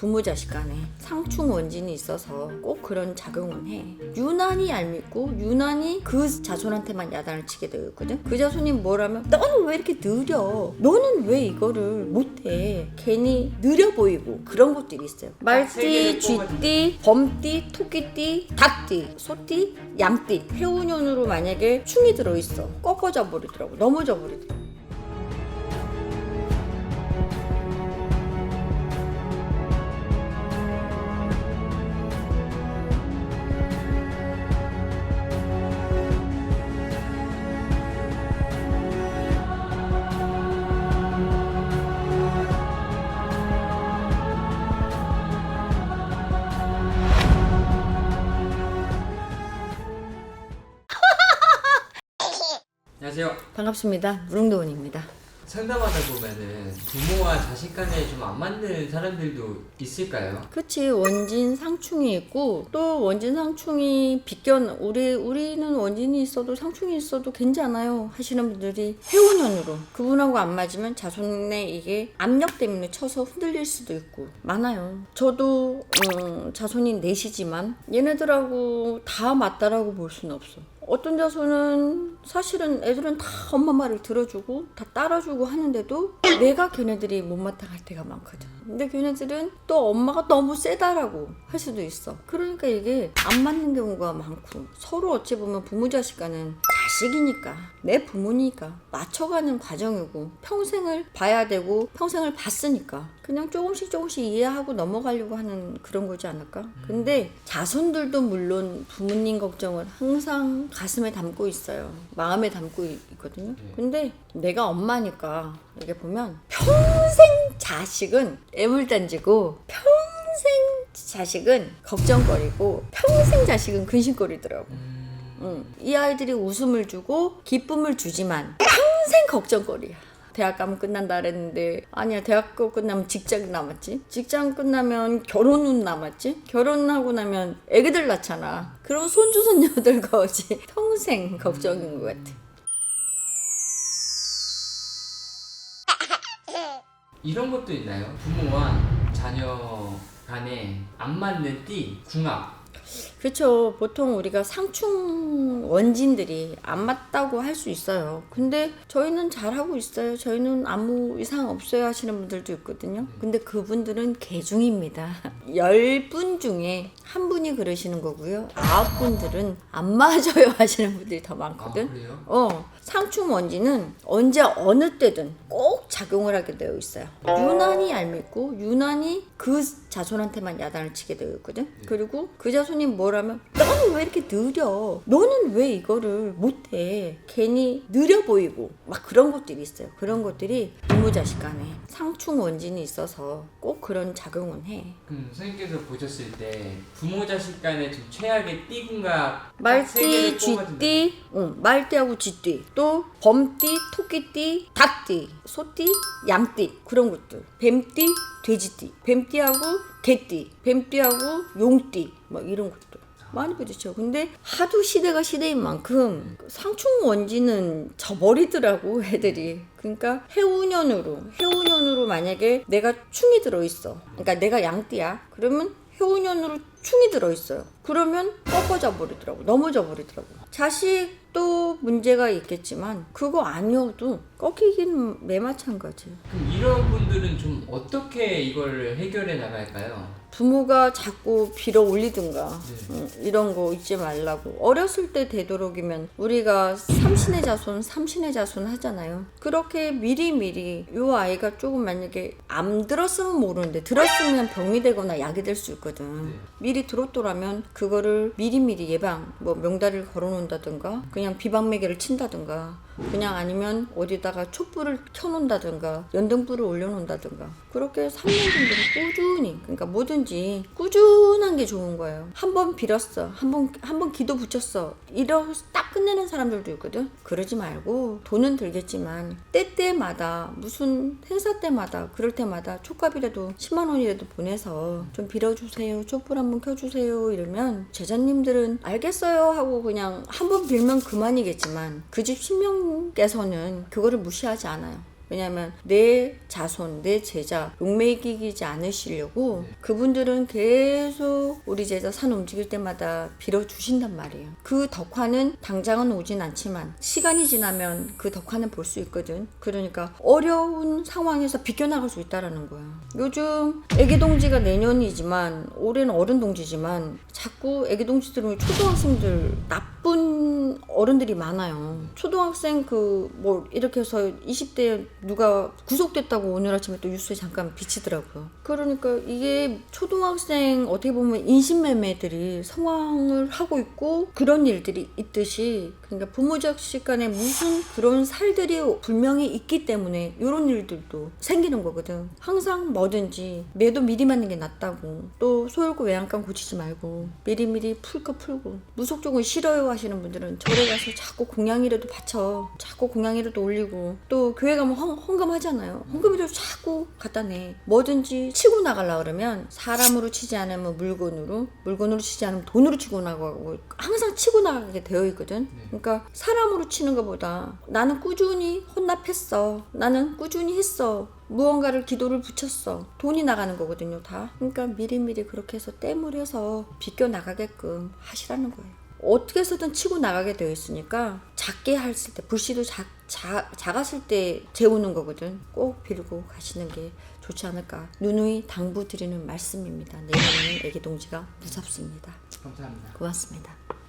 부모 자식 간에 상충 원진이 있어서 꼭 그런 작용은 해. 유난히 얄밉고 유난히 그 자손한테만 야단을 치게 되어 있거든. 그 자손이 뭐라면 너는 왜 이렇게 느려? 너는 왜 이거를 못해? 괜히 느려 보이고 그런 것들이 있어요. 말띠, 쥐띠, 범띠, 토끼띠, 닭띠, 소띠, 양띠, 해운년으로 만약에 충이 들어있어. 꺾어져 버리더라고. 넘어져 버리더라고. 안녕하세요. 반갑습니다. 무릉도원입니다. 상담하다 보면은 부모와 자식 간에 좀 안 맞는 사람들도 있을까요? 그치 원진 상충이 있고 또 원진 상충이 비껴 우리 우리는 원진이 있어도 상충이 있어도 괜찮아요 하시는 분들이 해운년으로 그분하고 안 맞으면 자손에 이게 압력 때문에 쳐서 흔들릴 수도 있고 많아요. 저도 음, 자손이 넷이지만 얘네들하고 다 맞다라고 볼 수는 없어. 어떤 자손은 사실은 애들은 다 엄마 말을 들어주고 다 따라주고 하는데도 내가 걔네들이 못마땅할 때가 많거든. 근데 걔네들은 또 엄마가 너무 세다라고 할 수도 있어. 그러니까 이게 안 맞는 경우가 많고 서로 어찌 보면 부모 자식 간은 자식이니까 내 부모니까 맞춰가는 과정이고 평생을 봐야 되고 평생을 봤으니까 그냥 조금씩 조금씩 이해하고 넘어가려고 하는 그런 거지 않을까? 근데 자손들도 물론 부모님 걱정을 항상 가슴에 담고 있어요. 마음에 담고 있- 있거든요. 근데 내가 엄마니까 이렇게 보면 평생 자식은 애물단지고 평생 자식은 걱정거리고 평생 자식은 근심거리더라고. 응. 이 아이들이 웃음을 주고 기쁨을 주지만 평생 걱정거리야. 대학 가면 끝난다 그랬는데 아니야 대학교 끝나면 직장 남았지 직장 끝나면 결혼은 남았지 결혼하고 나면 애기들 낳잖아 그럼 손주 손녀들과 어지 평생 걱정인 것 같아 이런 것도 있나요? 부모와 자녀 간에 안 맞는 띠, 궁합. 그렇죠. 보통 우리가 상충 원진들이 안 맞다고 할 수 있어요. 근데 저희는 잘하고 있어요. 저희는 아무 이상 없어요 하시는 분들도 있거든요. 근데 그분들은 개중입니다. 열분 중에 한 분이 그러시는 거고요. 아홉 분들은 안 맞아요 하시는 분들이 더아 많거든. 그래요? 어, 상충 원진은 언제 어느 때든 꼭 작용을 하게 되어 있어요. 유난히 얄밉고 유난히 그 자손한테만 야단을 치게 되어 있거든. 그리고 그 자손이 뭐라면 너는 왜 이렇게 느려? 너는 왜 이거를 못해? 괜히 느려 보이고 막 그런 것들이 있어요. 그런 것들이 부모 자식 간에 상충 원진이 있어서 꼭 그런 작용은 해. 그럼 선생님께서 보셨을 때 부모 자식 간에 좀 최악의 띠 궁합 딱세 말띠. 쥐띠, 응, 말띠하고 쥐띠, 또 범띠, 토끼띠, 닭띠, 소띠, 양띠 그런 것들. 뱀띠, 돼지띠, 뱀띠하고 개띠, 뱀띠하고 용띠, 뭐 이런 것들. 많이 부딪혀. 근데 하도 시대가 시대인 만큼 상충 원지는 져버리더라고 애들이. 그러니까 해운년으로 해운년으로 만약에 내가 충이 들어 있어. 그러니까 내가 양띠야. 그러면 해운년으로 충이 들어 있어요. 그러면 꺾어져 버리더라고. 넘어져 버리더라고. 자식도 문제가 있겠지만 그거 아니어도 꺾이긴 매마찬가지. 그럼 이런 분들은 좀 어떻게 이걸 해결해 나갈까요? 부모가 자꾸 빌어 올리든가 네. 음, 이런 거 잊지 말라고 어렸을 때 되도록이면 우리가 삼신의 자손 삼신의 자손 하잖아요 그렇게 미리미리 요 아이가 조금 만약에 안 들었으면 모르는데 들었으면 병이 되거나 약이 될 수 있거든 네. 미리 들었더라면 그거를 미리미리 예방 뭐 명다리를 걸어 놓는다든가 그냥 비방매개를 친다든가 그냥 아니면 어디다가 촛불을 켜놓는다든가 연등불을 올려놓는다든가. 그렇게 3년 정도는 꾸준히 그러니까 뭐든지 꾸준한 게 좋은 거예요. 한 번 빌었어. 한 번 한 번 기도 붙였어. 이러 딱 끝내는 사람들도 있거든. 그러지 말고 돈은 들겠지만 때때마다 무슨 행사 때마다 그럴 때마다 촉값이라도 10만 원이라도 보내서 좀 빌어주세요. 촛불 한번 켜주세요. 이러면 제자님들은 알겠어요 하고 그냥 한 번 빌면 그만이겠지만 그 집 신명께서는 그거를 무시하지 않아요 왜냐하면 내 자손, 내 제자 욕먹이지 않으시려고 그분들은 계속 우리 제자 산 움직일 때마다 빌어 주신단 말이에요. 그 덕화는 당장은 오진 않지만 시간이 지나면 그 덕화는 볼 수 있거든. 그러니까 어려운 상황에서 비껴나갈 수 있다라는 거야. 요즘 애기 동지가 내년이지만 올해는 어른 동지지만 자꾸 애기 동지들은 초등학생들 나쁜 어른들이 많아요. 초등학생 그 뭐 이렇게 해서 20대 누가 구속됐다고 오늘 아침에 또 뉴스에 잠깐 비치더라고요. 그러니까 이게 초등학생 어떻게 보면 인신매매들이 상황을 하고 있고 그런 일들이 있듯이 그러니까 부모 자식 간에 무슨 그런 살들이 분명히 있기 때문에 이런 일들도 생기는 거거든. 항상 뭐든지 매도 미리 맞는 게 낫다고 또 소혈구 외양간 고치지 말고 미리미리 풀 거 풀고 무속종을 싫어요 하시는 분들은 절에 가서 자꾸 공양이라도 바쳐. 자꾸 공양이라도 올리고. 또 교회 가면 헌, 헌금 하잖아요. 헌금이라도 자꾸 갖다 내. 뭐든지 치고 나가려 그러면 사람으로 치지 않으면 물건으로 물건으로 치지 않으면 돈으로 치고 나가고 항상 치고 나가게 되어 있거든. 그러니까 사람으로 치는 것보다 나는 꾸준히 혼납했어. 나는 꾸준히 했어. 무언가를 기도를 붙였어. 돈이 나가는 거거든요, 다. 그러니까 미리미리 그렇게 해서 땜을 해서 비껴 나가게끔 하시라는 거예요. 어떻게 해서든 치고 나가게 되어 있으니까 작게 했을 때 불씨도 작, 자, 작았을 때 재우는 거거든. 꼭 빌고 가시는 게 좋지 않을까. 누누이 당부드리는 말씀입니다. 내년에는 애기 동지가 무섭습니다. 감사합니다. 고맙습니다.